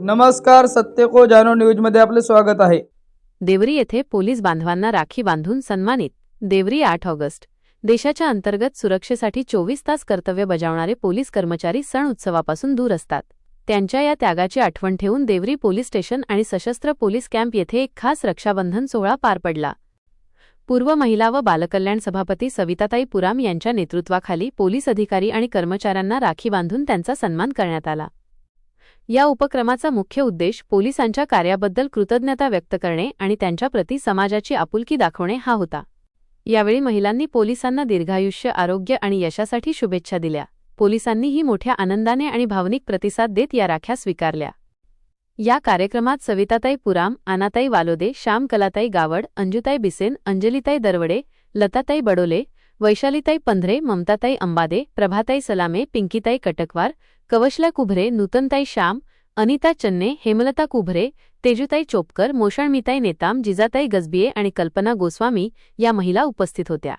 नमस्कार सत्यको जानो न्यूजमध्ये आपले स्वागत आहे. देवरी येथे पोलीस बांधवांना राखी बांधून सन्मानित. देवरी आठ ऑगस्ट. देशाच्या अंतर्गत सुरक्षेसाठी चोवीस तास कर्तव्य बजावणारे पोलीस कर्मचारी सण उत्सवापासून दूर असतात. त्यांच्या या त्यागाची आठवण ठेवून देवरी पोलीस स्टेशन आणि सशस्त्र पोलीस कॅम्प येथे एक खास रक्षाबंधन सोहळा पार पडला. पूर्व महिला व बालकल्याण सभापती सविताताई पुराम यांच्या नेतृत्वाखाली पोलीस अधिकारी आणि कर्मचाऱ्यांना राखी बांधून त्यांचा सन्मान करण्यात आला. या उपक्रमाचा मुख्य उद्देश पोलिसांच्या कार्याबद्दल कृतज्ञता व्यक्त करणे आणि त्यांच्याप्रती समाजाची आपुलकी दाखवणे हा होता. यावेळी महिलांनी पोलिसांना दीर्घायुष्य आरोग्य आणि यशासाठी शुभेच्छा दिल्या. पोलिसांनीही मोठ्या आनंदाने आणि भावनिक प्रतिसाद देत या राख्या स्वीकारल्या. या कार्यक्रमात सविताताई पुराम आनाताई वालोदे श्यामकलाताई गावड अंजुताई बिसेन अंजलीताई दरवडे लताताई बडोले वैशालीताई पंधरे ममताताई अंबादे प्रभाताई सलामे पिंकीताई कटकवार कवशला कुभरे नूतनताई श्याम अनिता चन्ने हेमलता कुभरे तेजुताई चोपकर मोषणमिताई नेताम जिजाताई गजबिये आणि कल्पना गोस्वामी या महिला उपस्थित होत्या.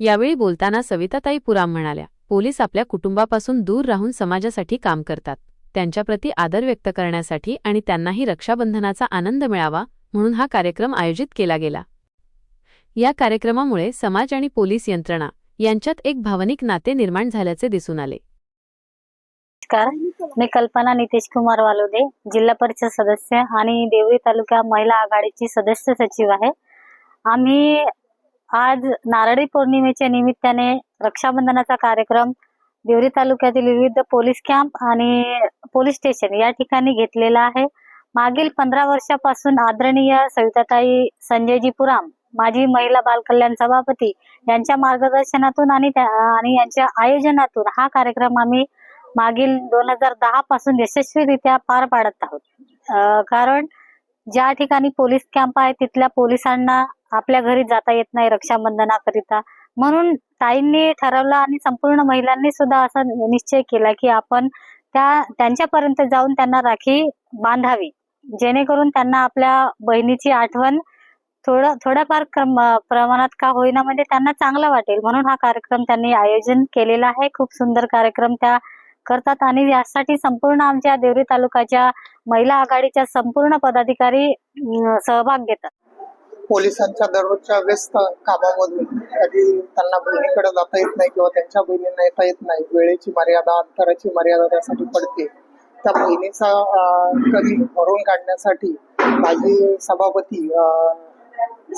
यावेळी बोलताना सविताताई पुराम म्हणाल्या पोलीस आपल्या कुटुंबापासून दूर राहून समाजासाठी काम करतात. त्यांच्याप्रती आदर व्यक्त करण्यासाठी आणि त्यांनाही रक्षाबंधनाचा आनंद मिळावा म्हणून हा कार्यक्रम आयोजित केला गेला. या कार्यक्रमामुळे समाज आणि पोलीस यंत्रणा यांच्यात एक भावनिक नाते निर्माण झाल्याचे दिसून आले. नमस्कार. मी कल्पना नितेश कुमार वालोदे जिल्हा परिषद सदस्य आणि देवरी तालुका महिला आघाडीची सदस्य सचिव आहे. आम्ही आज नारळी पौर्णिमेच्या निमित्ताने रक्षाबंधनाचा कार्यक्रम देवरी तालुक्यातील विविध पोलीस कॅम्प आणि पोलीस स्टेशन या ठिकाणी घेतलेला आहे. मागील पंधरा वर्षापासून आदरणीय सविताताई संजयजी पुराम माजी महिला बालकल्याण सभापती यांच्या मार्गदर्शनातून आणि त्या- आणि यांच्या आयोजनातून हा कार्यक्रम आम्ही मागील दोन हजार दहा पासून यशस्वीरित्या पार पाडत आहोत. अं, कारण ज्या ठिकाणी पोलीस कॅम्प आहे तिथल्या पोलिसांना आपल्या घरी जाता येत नाही रक्षाबंधनाकरिता. म्हणून ताईंनी ठरवलं आणि संपूर्ण महिलांनी सुद्धा असा निश्चय केला की आपण त्या त्यांच्यापर्यंत जाऊन त्यांना राखी बांधावी. जेणेकरून त्यांना आपल्या बहिणीची आठवण थोडं थोड्याफार प्रमाणात का होईना म्हणजे त्यांना चांगलं वाटेल. म्हणून हा कार्यक्रम त्यांनी आयोजन केलेला आहे. खूप सुंदर कार्यक्रम त्या करतात. आणि यासाठी संपूर्ण आमच्या देवरी तालुक्याच्या महिला आघाडीच्या संपूर्ण पदाधिकारी सहभाग घेतात. पोलिसांच्या दररोजच्या व्यस्त कामामधून कधी त्यांना बहिणीकडे जाता येत नाही किंवा त्यांच्या बहिणींना येता येत नाही वेळेची मर्यादा अंतराची मर्यादा त्यासाठी पडते. त्या बहिणीचा कधी भरून काढण्यासाठी माझी सभापती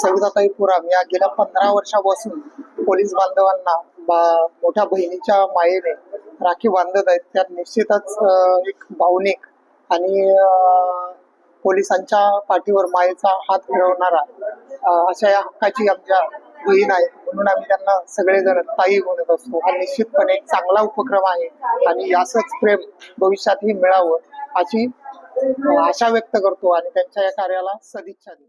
सविताताई पुराम या गेल्या पंधरा वर्षापासून पोलीस बांधवांना मोठ्या बहिणीच्या मायेने राखी बांधत आहेत. त्यात निश्चितच एक भावनिक आणि पोलिसांच्या पाठीवर मायेचा हात फिरवणारा अशा या हक्काची आमच्या बहीण आहे म्हणून आम्ही त्यांना सगळेजण ताई म्हणत असतो. हा निश्चितपणे एक चांगला उपक्रम आहे आणि यासच प्रेम भविष्यातही मिळावं अशी आशा व्यक्त करतो आणि त्यांच्या या कार्याला सदिच्छा देतो.